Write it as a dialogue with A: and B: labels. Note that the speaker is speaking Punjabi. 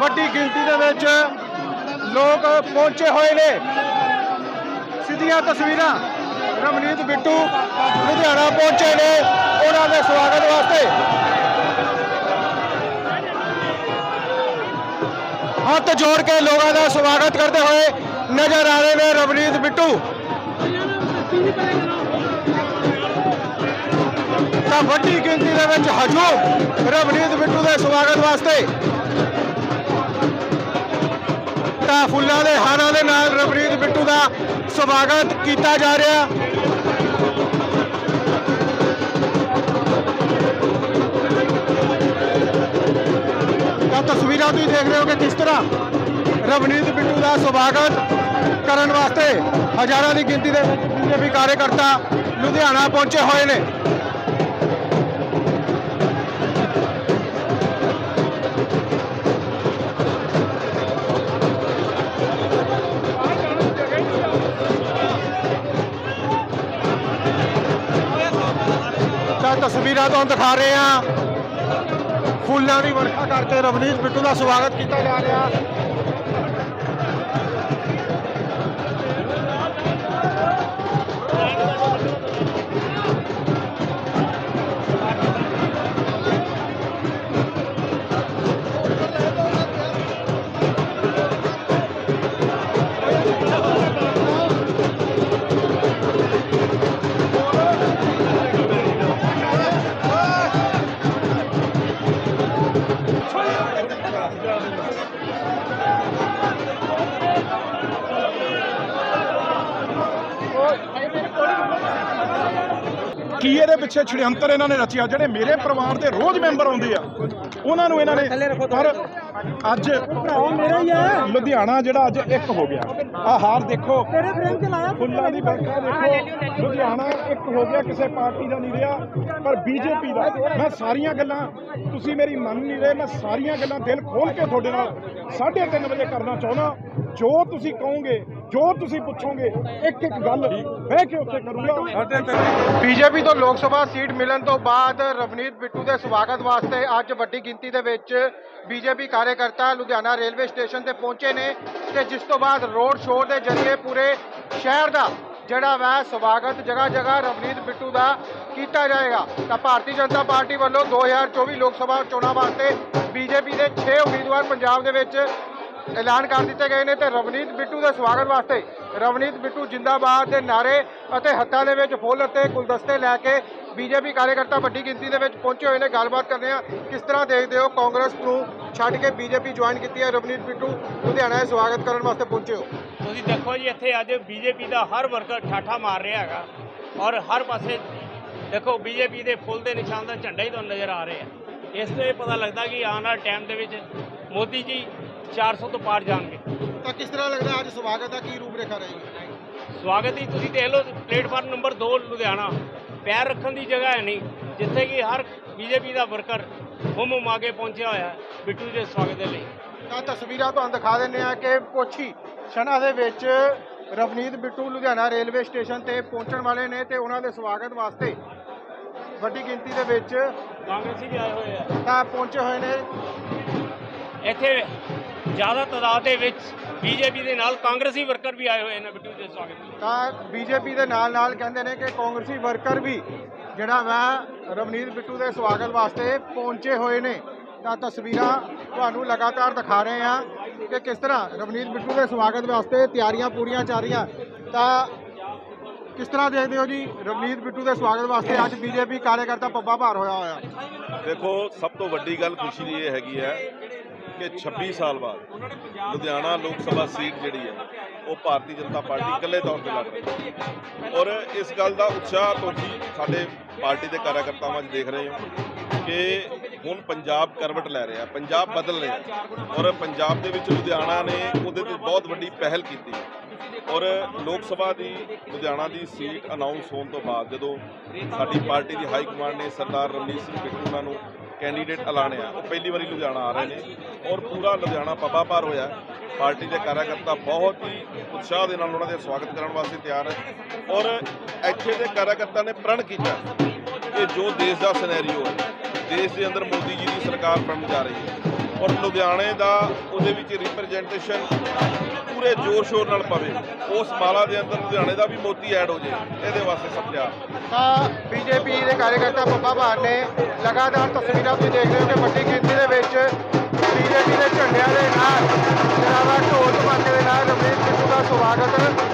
A: ਵੱਡੀ ਗਿਣਤੀ ਦੇ ਵਿੱਚ ਲੋਕ ਪਹੁੰਚੇ ਹੋਏ ਨੇ। ਸਿੱਧੀਆਂ ਤਸਵੀਰਾਂ ਰਮਨੀਤ ਬਿੱਟੂ ਲੁਧਿਆਣਾ ਪਹੁੰਚੇ ਨੇ ਉਹਨਾਂ ਦੇ ਸਵਾਗਤ ਵਾਸਤੇ। ਹੱਥ ਜੋੜ ਕੇ ਲੋਕਾਂ ਦਾ ਸਵਾਗਤ ਕਰਦੇ ਹੋਏ ਨਜ਼ਰ ਆ ਰਹੇ ਨੇ ਰਵਨੀਤ ਬਿੱਟੂ। ਤਾਂ ਵੱਡੀ ਗਿਣਤੀ ਦੇ ਵਿੱਚ ਹਜੂਮ ਰਵਨੀਤ ਬਿੱਟੂ ਦੇ ਸਵਾਗਤ ਵਾਸਤੇ। ਤਾਂ ਫੁੱਲਾਂ ਦੇ ਹਾਰਾਂ ਦੇ ਨਾਲ ਰਵਨੀਤ ਬਿੱਟੂ ਦਾ ਸਵਾਗਤ ਕੀਤਾ ਜਾ ਰਿਹਾ। ਤਾਂ ਤਸਵੀਰਾਂ ਤੁਸੀਂ ਦੇਖ ਰਹੇ ਹੋ ਕਿ ਕਿਸ ਤਰ੍ਹਾਂ ਰਵਨੀਤ ਬਿੱਟੂ ਦਾ ਸਵਾਗਤ ਕਰਨ ਵਾਸਤੇ ਹਜ਼ਾਰਾਂ ਦੀ ਗਿਣਤੀ ਦੇ ਵਿੱਚ ਬੀਜੇਪੀ ਕਾਰਜਕਰਤਾ ਲੁਧਿਆਣਾ ਪਹੁੰਚੇ ਹੋਏ ਨੇ। ਤਸਵੀਰਾਂ ਤੁਹਾਨੂੰ ਦਿਖਾ ਰਹੇ ਹਾਂ। ਫੁੱਲਾਂ ਦੀ ਵਰਖਾ ਕਰਕੇ ਰਵਨੀਤ ਬਿੱਟੂ ਦਾ ਸਵਾਗਤ ਕੀਤਾ ਜਾ ਰਿਹਾ।
B: ਕੀ ਇਹਦੇ ਪਿੱਛੇ ਛੜਯੰਤਰ ਇਹਨਾਂ ਨੇ ਰਚਿਆ? ਜਿਹੜੇ ਮੇਰੇ ਪਰਿਵਾਰ ਦੇ ਰੋਜ਼ ਮੈਂਬਰ ਆਉਂਦੇ ਆ ਉਹਨਾਂ ਨੂੰ ਇਹਨਾਂ ਨੇ ਪਰ ਅੱਜ ਮੇਰਾ ਹੀ ਹੈ ਲੁਧਿਆਣਾ ਜਿਹੜਾ ਅੱਜ ਇੱਕ ਹੋ ਗਿਆ। ਆ ਹਾਰ ਦੇਖੋ। ਤੇਰੇ ਫਰੇਮ ਚ ਲਾਇਆ। ਫੁੱਲਾਂ ਦੀ ਵਰਖਾ ਦੇਖੋ। ਲੁਧਿਆਣਾ ਇੱਕ ਹੋ ਗਿਆ ਕਿਸੇ ਪਾਰਟੀ ਦਾ ਨਹੀਂ ਰਿਹਾ ਪਰ ਬੀਜੇਪੀ ਦਾ। ਮੈਂ ਸਾਰੀਆਂ ਗੱਲਾਂ ਤੁਸੀਂ ਮੇਰੀ ਮੰਨ ਨਹੀਂ ਰਹੇ ਮੈਂ ਸਾਰੀਆਂ ਗੱਲਾਂ ਦਿਲ ਖੋਲ ਕੇ ਤੁਹਾਡੇ ਨਾਲ 3:30 ਵਜੇ ਕਰਨਾ ਚਾਹੁੰਦਾ। ਜੋ ਤੁਸੀਂ ਕਹੋਗੇ ਜੋ ਤੁਸੀਂ ਪੁੱਛੋਗੇ ਇੱਕ ਇੱਕ ਗੱਲ ਬਹਿ ਕੇ ਉੱਥੇ ਕਰੂੰਗਾ?
A: ਬੀਜੇਪੀ ਤੋਂ ਲੋਕ ਸਭਾ ਸੀਟ ਮਿਲਣ ਤੋਂ ਬਾਅਦ ਰਵਨੀਤ ਬਿੱਟੂ ਦੇ ਸਵਾਗਤ ਵਾਸਤੇ ਅੱਜ ਵੱਡੀ ਗਿਣਤੀ ਦੇ ਵਿੱਚ ਬੀਜੇਪੀ ਕਾਰਜਕਰਤਾ ਲੁਧਿਆਣਾ ਰੇਲਵੇ ਸਟੇਸ਼ਨ ਤੇ ਪਹੁੰਚੇ ਨੇ ਤੇ ਜਿਸ ਤੋਂ ਬਾਅਦ ਰੋਡ ਸ਼ੋਅ ਦੇ ਜ਼ਰੀਏ ਪੂਰੇ ਸ਼ਹਿਰ ਦਾ ਜਿਹੜਾ ਵਾ ਸਵਾਗਤ ਜਗ੍ਹਾ ਜਗ੍ਹਾ ਰਵਨੀਤ ਬਿੱਟੂ ਦਾ ਕੀਤਾ ਜਾਏਗਾ ਤਾਂ ਭਾਰਤੀ ਜਨਤਾ ਪਾਰਟੀ ਵੱਲੋਂ 2024 ਲੋਕ ਸਭਾ ਚੋਣਾਂ ਵਾਸਤੇ ਬੀਜੇਪੀ ਦੇ 6 ਉਮੀਦਵਾਰ ਪੰਜਾਬ ਦੇ ਵਿੱਚ ਐਲਾਨ ਕਰ ਦਿੱਤੇ ਗਏ ਨੇ ਤੇ ਰਵਨੀਤ ਬਿੱਟੂ ਦੇ ਸਵਾਗਤ ਵਾਸਤੇ ਰਵਨੀਤ ਬਿੱਟੂ ਜਿੰਦਾਬਾਦ ਦੇ ਨਾਰੇ ਅਤੇ ਹੱਥਾਂ ਦੇ ਵਿੱਚ ਫੁੱਲ ਅਤੇ ਗੁਲਦਸਤੇ ਲੈ ਕੇ ਬੀਜੇਪੀ ਕਾਰਜਕਰਤਾ ਵੱਡੀ ਗਿਣਤੀ ਦੇ ਵਿੱਚ ਪਹੁੰਚੇ ਹੋਏ ਨੇ। ਗੱਲਬਾਤ ਕਰਦੇ ਆ ਕਿਸ ਤਰ੍ਹਾਂ ਦੇਖਦੇ ਹੋ ਕਾਂਗਰਸ ਨੂੰ ਛੱਡ ਕੇ ਬੀਜੇਪੀ ਜੁਆਇਨ ਕੀਤੀ ਹੈ ਰਵਨੀਤ ਬਿੱਟੂ? ਲੁਧਿਆਣਾ ਦੇ ਸਵਾਗਤ ਕਰਨ ਵਾਸਤੇ ਪਹੁੰਚੇ ਹੋ।
C: ਤੁਸੀਂ ਦੇਖੋ ਜੀ, ਇੱਥੇ ਅੱਜ ਬੀਜੇਪੀ ਦਾ ਹਰ ਵਰਕਰ ਠਾਠਾ ਮਾਰ ਰਿਹਾ ਹੈਗਾ ਔਰ ਹਰ ਪਾਸੇ ਦੇਖੋ, ਬੀਜੇਪੀ ਦੇ ਫੁੱਲ ਦੇ ਨਿਸ਼ਾਨ ਦਾ ਝੰਡਾ ਹੀ ਤੁਹਾਨੂੰ ਨਜ਼ਰ ਆ ਰਿਹਾ ਇਸ ਤੋਂ ਇਹ ਪਤਾ ਲੱਗਦਾ ਕਿ ਆਉਣ ਵਾਲੇ ਟਾਈਮ ਦੇ ਵਿੱਚ ਮੋਦੀ ਜੀ 400 ਤੋਂ ਪਾਰ ਜਾਣਗੇ।
A: ਤਾਂ ਕਿਸ ਤਰ੍ਹਾਂ ਲੱਗਦਾ ਅੱਜ ਸਵਾਗਤ ਦਾ ਕੀ ਰੂਪ ਰੇਖਾ ਰਹੇਗੀ?
C: ਸਵਾਗਤ ਹੀ ਤੁਸੀਂ ਦੇਖ ਲਓ ਪਲੇਟਫਾਰਮ ਨੰਬਰ 2 ਲੁਧਿਆਣਾ। ਪੈਰ ਰੱਖਣ ਦੀ ਜਗ੍ਹਾ ਹੈ ਨਹੀਂ ਜਿੱਥੇ ਕਿ ਹਰ ਬੀਜੇਪੀ ਦਾ ਵਰਕਰ ਹੁਮ ਹੁਮ ਆ ਕੇ ਪਹੁੰਚਿਆ ਹੋਇਆ ਹੈ ਬਿੱਟੂ ਦੇ ਸਵਾਗਤ ਦੇ ਲਈ।
A: ਤਾਂ ਤਸਵੀਰਾਂ ਤੁਹਾਨੂੰ ਦਿਖਾ ਦਿੰਦੇ ਆ ਕਿ ਪੁੱਛੀ ਛਣਾ ਦੇ ਵਿੱਚ ਰਵਨੀਤ ਬਿੱਟੂ ਲੁਧਿਆਣਾ ਰੇਲਵੇ ਸਟੇਸ਼ਨ ਤੇ ਪਹੁੰਚਣ ਵਾਲੇ ਨੇ ਤੇ ਉਹਨਾਂ ਦੇ ਸਵਾਗਤ ਵਾਸਤੇ ਵੱਡੀ ਗਿਣਤੀ ਦੇ ਵਿੱਚ
C: ਕਾਂਗਰਸੀ ਵੀ ਆਏ ਹੋਏ ਆ।
A: ਤਾਂ ਪਹੁੰਚੇ ਹੋਏ ਨੇ।
C: ਇੱਥੇ ਜ਼ਿਆਦਾ ਤਾਦਾਦ ਦੇ ਵਿੱਚ ਬੀਜੇਪੀ ਦੇ ਨਾਲ ਕਾਂਗਰਸੀ ਵਰਕਰ ਵੀ ਆਏ ਹੋਏ ਨੇ ਬਿੱਟੂ ਦੇ ਸਵਾਗਤ ਲਈ
A: ਤਾਂ ਬੀਜੇਪੀ ਦੇ ਨਾਲ ਨਾਲ ਕਹਿੰਦੇ ਨੇ ਕਿ ਕਾਂਗਰਸੀ ਵਰਕਰ ਵੀ ਜਿਹੜਾ ਵਾ ਰਵਨੀਤ ਬਿੱਟੂ ਦੇ ਸਵਾਗਤ ਵਾਸਤੇ ਪਹੁੰਚੇ ਹੋਏ ਨੇ। ਤਾਂ ਤਸਵੀਰਾਂ ਤੁਹਾਨੂੰ ਲਗਾਤਾਰ ਦਿਖਾ ਰਹੇ ਹਾਂ ਕਿ ਕਿਸ ਤਰ੍ਹਾਂ ਰਵਨੀਤ ਬਿੱਟੂ ਦੇ ਸਵਾਗਤ ਵਾਸਤੇ ਤਿਆਰੀਆਂ ਪੂਰੀਆਂ ਚੱਲ ਰਹੀਆਂ। ਤਾਂ ਕਿਸ ਤਰ੍ਹਾਂ ਦੇਖਦੇ ਹੋ ਜੀ ਰਵਨੀਤ ਬਿੱਟੂ ਦੇ ਸਵਾਗਤ ਵਾਸਤੇ ਅੱਜ ਬੀਜੇਪੀ ਕਾਰਜਕਰਤਾ ਪੱਬਾ ਭਾਰ ਹੋਇਆ ਹੋਇਆ?
D: ਦੇਖੋ ਸਭ ਤੋਂ ਵੱਡੀ ਗੱਲ ਖੁਸ਼ੀ ਦੀ ਇਹ ਹੈਗੀ ਹੈ ਕਿ 26 ਸਾਲ ਬਾਅਦ ਲੁਧਿਆਣਾ ਲੋਕ ਸਭਾ ਸੀਟ ਜਿਹੜੀ ਹੈ, ਉਹ ਭਾਰਤੀ ਜਨਤਾ ਪਾਰਟੀ ਇਕੱਲੇ ਤੌਰ ਤੇ ਲੜ ਰਹੀ ਹੈ। ਔਰ ਇਸ ਗੱਲ ਦਾ ਉਤਸ਼ਾਹ ਤੁਸੀਂ ਸਾਡੇ ਪਾਰਟੀ ਦੇ ਕਾਰਜਕਰਤਾਵਾਂ 'ਚ ਦੇਖ ਰਹੇ ਹੋ ਕਿ ਹੁਣ ਪੰਜਾਬ ਕਰਵਟ ਲੈ ਰਿਹਾ, ਪੰਜਾਬ ਬਦਲ ਰਿਹਾ ਔਰ ਪੰਜਾਬ ਦੇ ਵਿੱਚ ਲੁਧਿਆਣਾ ਨੇ ਉਹਦੇ ਤੇ ਬਹੁਤ ਵੱਡੀ ਪਹਿਲ ਕੀਤੀ ਹੈ। ਔਰ ਲੋਕ ਸਭਾ ਦੀ ਲੁਧਿਆਣਾ ਦੀ ਸੀਟ ਅਨਾਉਂਸ ਹੋਣ ਤੋਂ ਬਾਅਦ ਜਦੋਂ ਸਾਡੀ ਪਾਰਟੀ ਦੀ ਹਾਈ ਕਮਾਂਡ ਨੇ ਸਰਦਾਰ ਰਮਨੀਤ ਸਿੰਘ ਬਿੱਟੂ ਉਹਨਾਂ ਨੂੰ ਕੈਂਡੀਡੇਟ ਐਲਾਨਿਆ ਉਹ ਪਹਿਲੀ ਵਾਰੀ ਲੁਧਿਆਣਾ ਆ ਰਹੇ ਨੇ ਔਰ ਪੂਰਾ ਲੁਧਿਆਣਾ ਪੱਬਾ ਭਾਰ ਹੋਇਆ। ਪਾਰਟੀ ਦੇ ਕਾਰਜਕਰਤਾ ਬਹੁਤ ਹੀ ਉਤਸ਼ਾਹ ਦੇ ਨਾਲ ਉਹਨਾਂ ਦੇ ਸਵਾਗਤ ਕਰਨ ਵਾਸਤੇ ਤਿਆਰ ਹੈ ਔਰ ਇੱਥੇ ਦੇ ਕਾਰਜਕਰਤਾ ਨੇ ਪ੍ਰਣ ਕੀਤਾ ਕਿ ਜੋ ਦੇਸ਼ ਦਾ ਸਿਨੈਰੀਓ ਹੈ, ਦੇਸ਼ ਦੇ ਅੰਦਰ ਮੋਦੀ ਜੀ ਦੀ ਸਰਕਾਰ ਬਣਨ ਜਾ ਰਹੀ ਹੈ। ਔਰ ਲੁਧਿਆਣੇ ਦਾ ਉਹਦੇ ਵਿੱਚ ਰਿਪਰੈਜ਼ੈਂਟੇਸ਼ਨ ਪੂਰੇ ਜ਼ੋਰ ਸ਼ੋਰ ਨਾਲ ਪਵੇ। ਉਸ ਮਾਲਾ ਦੇ ਅੰਦਰ ਲੁਧਿਆਣੇ ਦਾ ਵੀ ਮੋਤੀ ਐਡ ਹੋ ਜਾਏ ਇਹਦੇ ਵਾਸਤੇ ਸਭ ਤਿਆਰ
A: ਤਾਂ ਬੀਜੇਪੀ ਦੇ ਕਾਰਜਕਰਤਾ ਬੱਬਾ ਭਾਰ ਨੇ ਲਗਾਤਾਰ ਤਸਵੀਰਾਂ ਤੁਸੀਂ ਦੇਖ ਰਹੇ ਹੋ ਕਿ ਵੱਡੀ ਗਿਣਤੀ ਦੇ ਵਿੱਚ ਬੀਜੇਪੀ ਦੇ ਝੰਡਿਆਂ ਦੇ ਨਾਲ ਜਨਾਬਾ ਢੋਲ ਧਮਾਕੇ ਦੇ ਨਾਲ ਰਵਨੀਤ ਸਿੱਧੂ ਦਾ ਸਵਾਗਤ